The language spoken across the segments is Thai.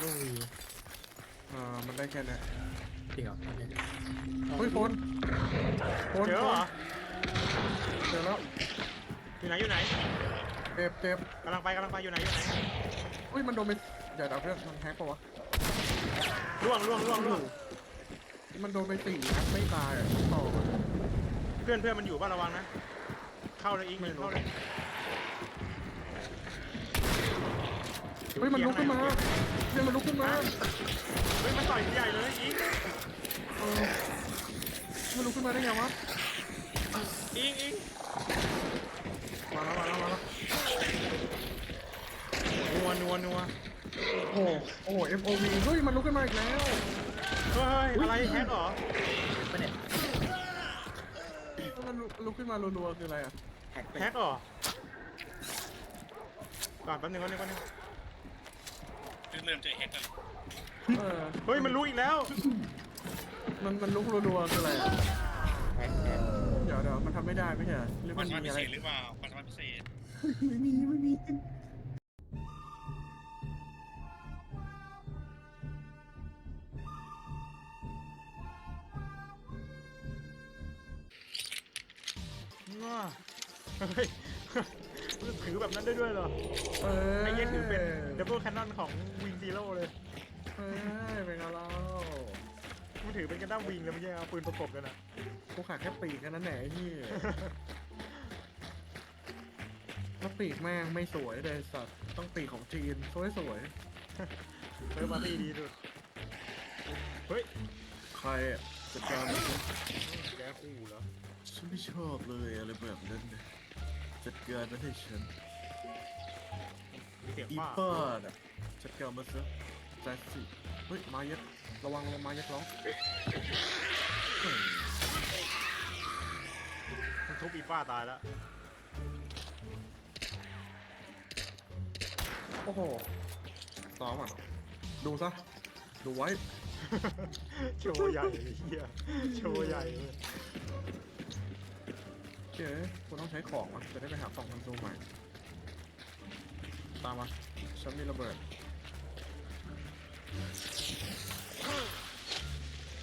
เอวีอ่ามันได้แค่เนี้ยจริงเหรอโอเคเฮ้ยคนคนเจอเหรอเจอแล้วอยู่ไหนอยู่ไหนเจ็บเจ็บกำลังไปกำลังไปอยู่ไหนอยู่ไหนเฮ้ยมันโดนไปเดี๋ยวเดี๋ยวเพื่อนมันแฮกปะวะล่วงล่วงล่วงล่วงมันโดนไปสี่นัดไม่ตายอะต่อ เพื่อนเพื่อนมันอยู่บ้านระวังนะ เข้าเลยอิงไม่รู้ เข้าเลย เฮ้ยมันลุกขึ้นมาเฮ้ยมันลุกขึ้นมาเฮ้ยมันต่อยใหญ่เลยอิงเออมันลุกขึ้นมาได้ไงวะอิงอิงมาแล้วมาแล้วมาแล้วนัวนัวนัวโอ้โหโอ้โห FOV เฮ้ยมันลุกขึ้นมาอีกแล้วเฮ้ยอะไรแฮกเหรอไม่เนี่ยมันลุกลุกขึ้นมารัวๆคืออะไรอะแฮกไปแฮกเหรอก่อนแป๊บนึงแป๊บนึงแป๊บนึง เพิ่งเริ่มเจอแฮกกันเออเฮ้ยมันรู้อีกแล้วมันมันลุกรัวๆคืออะไรอะแฮกแฮกเดี๋ยวเดี๋ยวมันทำไม่ได้ไม่ใช่เหรอหรือความัมนสามารถมีพิอะไรเศษหรือเปล่าความสามารถพิเศษไม่มีไม่มีง้าเฮ้ยมัน ถือแบบนั้นได้ด้วยเหรอเออไอ้เหี้ยถือเป็นดับเบิลแคนนอนของวิงซีโร่เลยเอ้ยเป็นไงเรามันถือเป็นกันด้ามวิงเลยไม่ใช่เอาปืนประกบกันอะกูขาดแค่ปีกแค่นั้นแหละไอ้ที่แล้วปีกแม่งไม่สวยเลยสัตว์ต้องปีกของจีนสวยสวยเออมาตีดีสุดเฮ้ยๆใครอะจัดการมันสิแกขู่เหรอฉันไม่ชอบเลยอะไรแบบนั้นเนี่ย จัดการมันให้ฉันเสียงอีป้าป้าน่ะจัดการมาซะแจ็คสิเฮ้ยมายัดระวังระวังมายัดร้องมันทุบอีป้าตายแล้วโอ้โหซ้อมอะดูซะดูไว้ โชว์ใหญ่เฮียโชว์ใหญ่เลย เจ๊คุณต้องใช้ของวะจะได้ไปหากล่องคอนโซลใหม่ ตามมาฉันมีระเบิด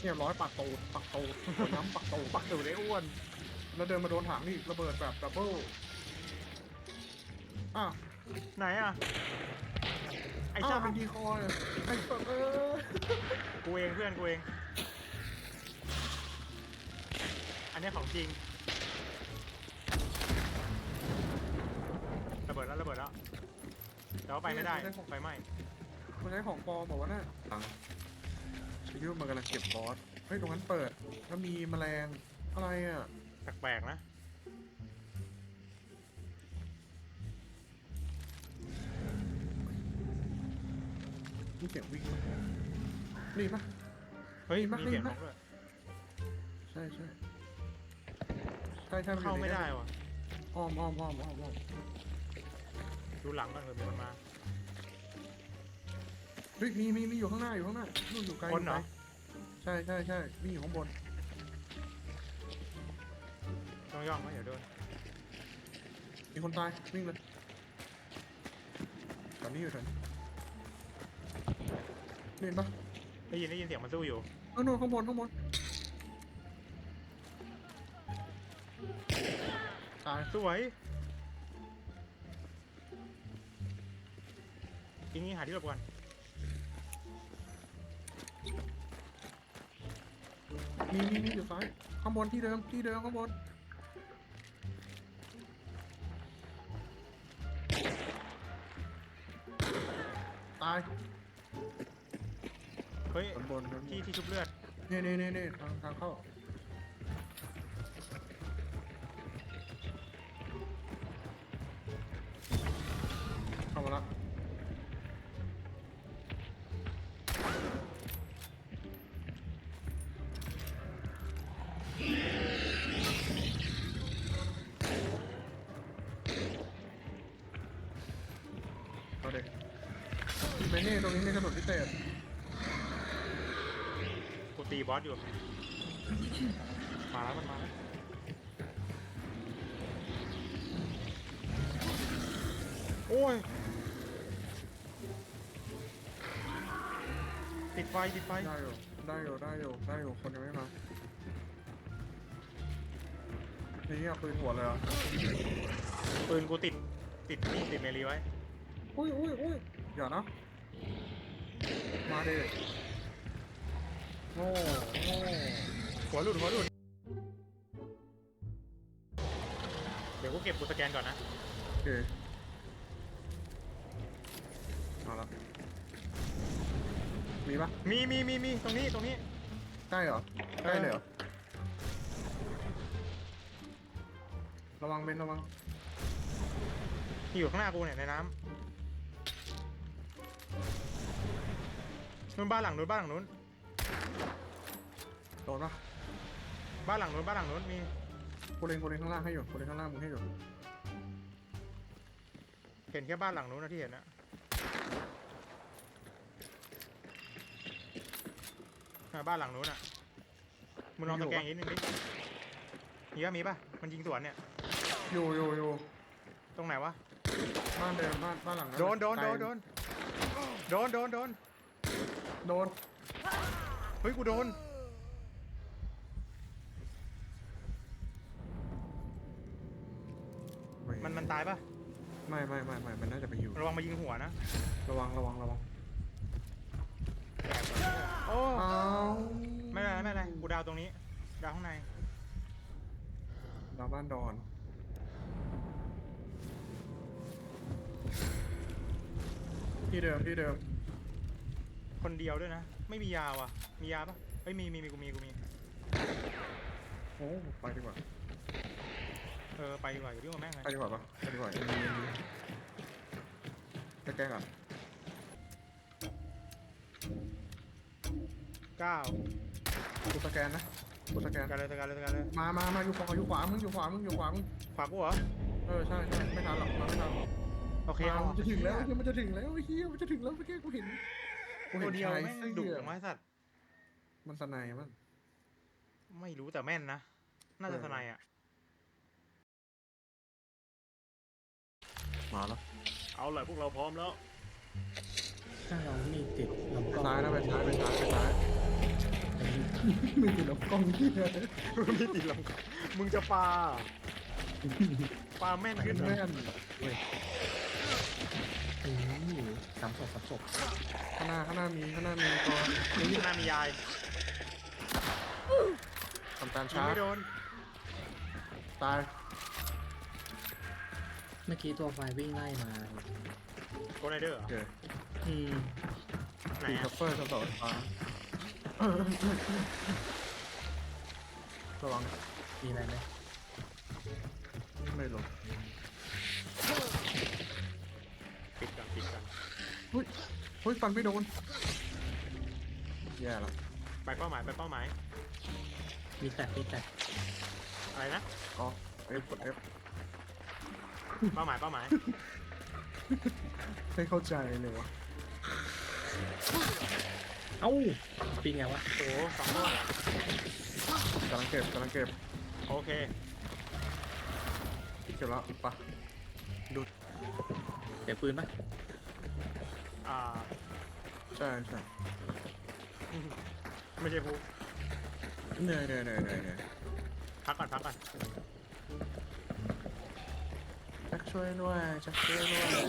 เรียบร้อยปักตูดปักตูดคนน้ำปักตูดปักตูดไอ้อ้วน แล้วเดินมาโดนถังนี่ระเบิดแบบดับเบิลอ้าวไหนอะ ไอ้อ้าเจ้าวเป็นดีคอยอะไอ้สัตว์เออกูเองเพื่อนกูเอง อันนี้ของจริงระเบิดแล้วระเบิดแล้วแต่ ว่าไปไม่ได้ไฟไหม้มันใช้ของปลอมบอกว่าน่ะตังฉันคิดว่ามันกำลังเก็บบอสเฮ้ยตรงนั้นเปิดแล้วมีแมลงอะไรอะแปลกๆนะมีเสียงวิ่งปะนี่ปะเฮ้ยมีมีมั้ยเสียงมีนมั้ยกด้วยใช่ใช่ใช่ใช่นอยู่เข้าในไม่นี้ได้วะอ้อมอ้อมอ้อมอ้อมอ้อม ดูหลังก่อนเผื่อมีคนมา เฮ้ยมีมีมีอยู่ข้างหน้าอยู่ข้างหน้านู่นอยู่ไกลคนเหรอ ยู่ไกลใช่ใช่ใช่มีอยู่ข้างบน ต้องย่องไหมเดี๋ยวโดนมีคนตายวิ่งเลยตอนนี้อยู่แถวนี้เห็นปะได้ยินได้ยินเสียงมันสู้อยู่ เออนู่นข้างบนข้างบนตายสวย ยิงนี้หาที่หลบก่อนมีมีมีอยู่ซ้ายข้างบนที่เดิมที่เดิมข้างบนตายเฮ้ยข้างบนข้างบนที่ที่ชุบเลือดนี่นี่นี่นี่ทางทางเข้าเข้า เอาเด็กไปนี่ตรงนี้มีถนนพิเศษกูตีบอสอยู่ มาแล้วมันมาแล้วโอ้ย ติดไฟติดไฟ ได้อยู่ได้อยู่ได้อยู่ได้อยู่คนยังไม่มานี่เอาปืนหัวเลยเหรอปืนกูติด ติดนี่ติดเมลีไว้ อุ้ยอุ้ยอุ้ยอย่านะมาดิโง่โง่หัวหลุดหัวหลุดเดี๋ยวกูเก็บกูสแกนก่อนนะโอเคมาแล้วมีปะมีมีมีมีตรงนี้ตรงนี้ ใกล้เหรอใกล้เลยเหรอระวังเบนระวัง ที่อยู่ข้างหน้ากูเนี่ยในน้ำ นู้นบ้านหลังนู้นบ้านหลังนู้นโดนปะบ้านหลังนู้นบ้านหลังนู้นมีกูเล็งกูเล็งข้างล่างให้อยู่กูเล็งข้างล่างมึงให้อยู่เห็นแค่บ้านหลังนู้นนะที่เห็นนะอ่าบ้านหลังนู้นอะมึงลองตะแกรงอีกนิดนึงดิมีปะมีปะมันยิงสวนเนี่ยอยู่อยู่อยู่ตรงไหนวะบ้านเดิมบ้านบ้านหลังนั้นโดนโดนไกโดลนโดนโดนโดนโดนโดนเฮ้ยกูโดน มันมันตายปะไม่ไม่ไม่ไม่มันน่าจะไปอยู่ ระวังมายิงหัวนะ ระวังระวังระวังโอ้อ้าวไม่เป็นไรไม่เป็นไรกูดาวตรงนี้ ดาวข้างใน ดาวบ้านดอน ที่เดิมที่เดิมคนเดียวด้วยนะ ไม่มียาว่ะ มียาปะเอ้ยมีมีมีกูมีกูมี โอ้ไปดีกว่าเออไปดีกว่าอยู่ที่ว่าแม่งไปเลยดีกว่าปะไปดีกว่ายังมียังมีจะแกล้งอะเก้ากูสแกนนะกูสแกนกันเลยกันเลยกันเลยมามามาอยู่ขวาอยู่ขวามึงอยู่ขวามึงอยู่ขวามึงขวากูเหรอ เออใช่ใช่ไม่ทันหรอกมาไม่ทันหรอกโอเคมาเอามันจะถึงแล้วเฮียมันจะถึงแล้วเฮียมันจะถึงแล้วเมื่อกี้กูเห็น กูตัเห็วนเดียวชายแม่งเสื้ดุออย่างไม้สัตว์มันสนายมัน ไม่รู้แต่แม่นนะ น่าจะเออสไนอะ มาแล้วเอาเลยพวกเราพร้อมแล้ว ถ้าเรามีติดลำไปกล้องซ้ายนะไปซ้ายไปซ้ายไปซ้ายไม่ติดลำกล้องเฮียไม่ติดลำคอมึงจะปลาปลาแม่นขึ้นเหรอแม่นอืม สามศพสามศพข้างหน้าข้างหน้ามีข้างหน้ามีตัวนี่หน้ามียายทำการยิงชาร์ไม่จโดนตายเมื่อกี้ตัวไฟวิ่งไล่มา โกไนเดอร์เหรโออเคอืม ไหนตีคัอะฟเฟอร์สต่อฟ้าระวังมีอะไรไหมไม่ เฮ้ยฟันไม่โดนแย่ละไปเป้าหมายไปเป้าหมายมีแตกมีแตกอะไรนะอ๋อเอฟกดเอฟเป้าหมายเป้าหมายไม่เข้าใจเลยวะเอ้าปีไงวะโอ้โหสองลูกกำลังเก็บกำลังเก็บโอเคเก็บแล้วปะเดี๋ยวปืนปะ อ่า ใช่ใช่ไม่ใช่ผู้เหนื่อยเหนื่อยเหนื่อยเหนื่อยเหนื่อยพักก่อนพักก่อนจักช่วยด้วยจักช่วยด้วย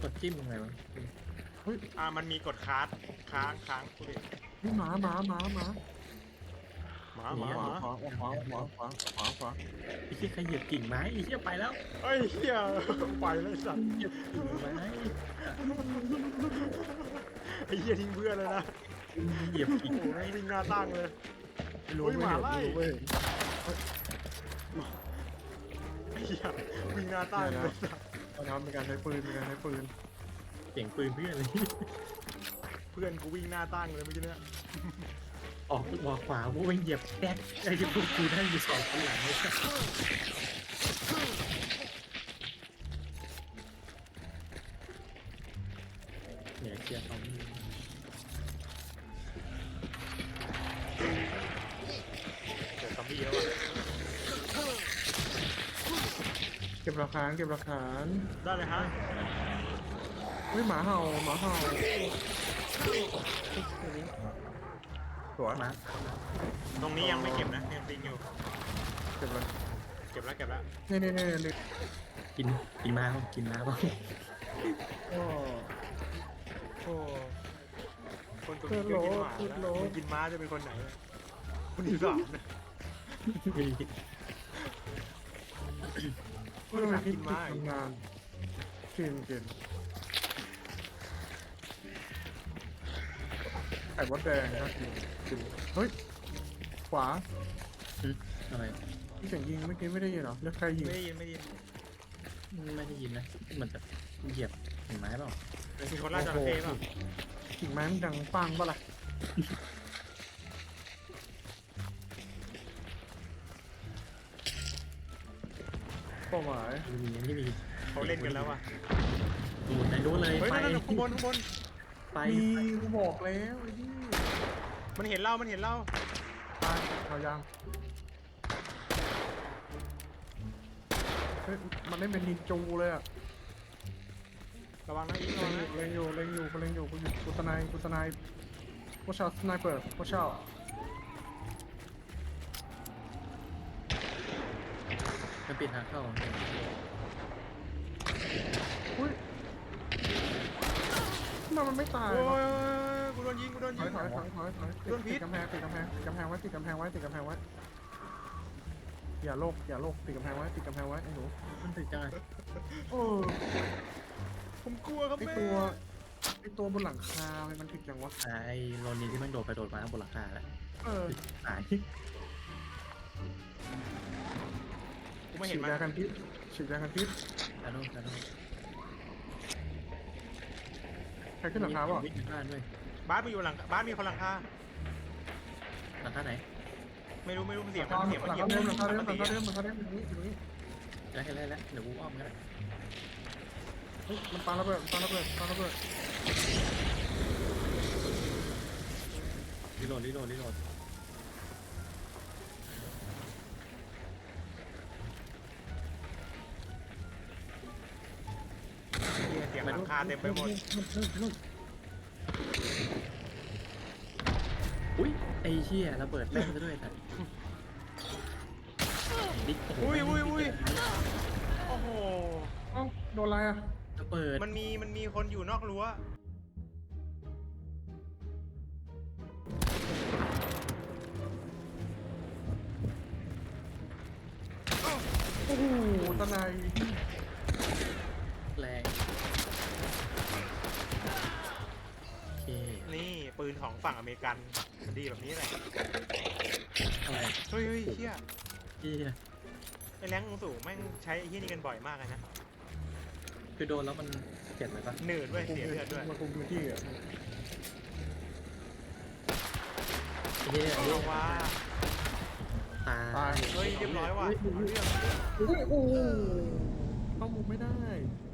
กดจิ้มยังไงวะเฮ้ยอ่ามันมีกดค้างค้างค้างกูดินี่หมาหมาหมาหมา หมาหมาขหวามาขวาขวาขวาขวาขวาขวาไอ้เหี้ยใครเหยียบกิ่งไม้ไอ้เหี้ยไปแล้วเฮ้ยเฮียไปเลยสัตว์เหยียบกิ่งไม้ไอ้เฮียทิ้งเพื่อนเลยนะเหยียบกิ่งโอ้โหแม่งวิ่งหน้าตั้งเลยไม่รู้เฮ้ยไม่หมาเห็นไล่ไม่รู้เว้ยไอ้เฮียวิ่งหน้าตั้งเลยสัตว์ตอนนั้นมีการใช้ปืนมีการใช้ปืนเสียงปืนเพื่อนเลยเพื่อนกูวิ่งหน้าตั้งเลยเมื่อกี้เนี่ย ออกออกขวาพวกมันเหยียบแป๊กไอ้ที่พวกกูได้อยู่สองคนหลังเลยเนี่ยเคลียร์ตอนนี้เดี๋ยวซอมบี้แล้วว่ะเก็บหลักฐานเก็บหลักฐานได้เลยฮะเฮ้ยหมาเห่าหมาเห่า สวยมาตรงนี้ยังไม่เก็บนะยังติงอยู่ เก็บเลยเก็บแล้วเก็บแล้วนี่นี่นี่นี่กินกินมาเปล่ากินมาเปล่าโอ้โอ้คนตัวนี้ก็กินหมาแล้วคนกินม้าจะเป็นคนไหนอะคนที่สามนะมีไม่ต้องคิดทำงานกินกิน ข่มดแดงก็กินกินเฮ้ย ขวาอะไรที่เสียงยิงเมื่อกี้ไม่ได้ยินเหรอเรียกใครยิง ไม่ได้ยินไม่ได้ยินไม่ได้ยินนะเหมือนจะเหยียบเห็นไหมเปล่ามีคนล่าจระเข้เปล่ะกิ่งไม้มันดังปังปะล่ะเป้าหมายไม่มีไม่มีเขาเล่นกันแล้วว่ะดูในนู้นเลยเฮ้ยไปนั่นนั่นข้างบนข้างบน ไปมีกูบอกแล้วไอ้นี่มันเห็นเรา มันเห็นเรา ตายเอายังเฮ้ยมันเล่นเป็นนินจูเลยอะระวังนะอีกระเล็วังงอยู่นะเล็งอยู่เล็งอยู่กูอยู่กูอยู่กูสไนกูสไนกูชาสไนเปอร์กูชามันปิดทางเข้าอุ้ยทำไมมันไม่ตายโอ้วะยกูโดนยิงกูโดนถยิอยงถอยถอยถอยถอยโดนพิติษ ดกำแพงติดกำแพงติดกำแพงไว้ติดกำแพงไว้ติดกำแพงไว้ติดกำแพงไว้อย่าโลกอย่าโลกติดกำแพงไว้ติดกำแพงไว้ไอ้หนูมันถึงจังเลยเออผมกลัวครับไอแม่ตัวไอตัวบนหลังคาทำไมมันถึงจังวะไอ้โรนีที่มันโดดไปโดดมาบนหลังคาแล้วเออหายกูไม่เห็ฉีนดมันยากันพิษฉีดยากันพิษแล้วโน่นแล้วโน่น ใครขึ้นหลังคาเปล่ะ วิ่งบ้านด้วยบ้านมีอยู่หลังบ้านมีคนหลังคาหลังคาไหนไม่รู้ไม่รู้เสียงหลัมันงเสียงมันคาเหยียบเดิมหลังคาเดิมหลังตีคาเดิมหลังคาเดิมอยู่นี่อยู่นี่แล้วแล้วแล้วเดี๋ยวกูอ้อมกันเฮ้ยมันปาระเบิดปาระเบิดปาระเบิดรีโหลดรีโหลดรีโหลด งหลังคาเต็มไปหมด อุ้ยไอ้เชี่ยระเบิดแม่งซะด้วยแต่บิ๊กโอ้โหอุ้ยอุ้ยอุ้ยโอ้โห เอ้าโดนอะไรอะระเบิดมันมีมันมีคนอยู่นอกรั้ว โอ้โหตะไน นี่ปืนของฝั่งอเมริกันมันดีแบบนี้แหละอะไรเฮ้ยเฮ้ยเฮียเชี่ยไอ้แรงสูงแม่งใช้ไอ้เฮียนี่กันบ่อยมากเลยนะคือโดนแล้วมันเจ็บไหมปะหนืดด้วยเสียเลือดด้วยมาคุมพื้นที่อะไอ้เชี่ยเอาว่า ตาตายยเฮ้ยเรียบร้อยว่ะเอาเรื่อง อุ้ยโอ้โหเข้ามุมไม่ได้เ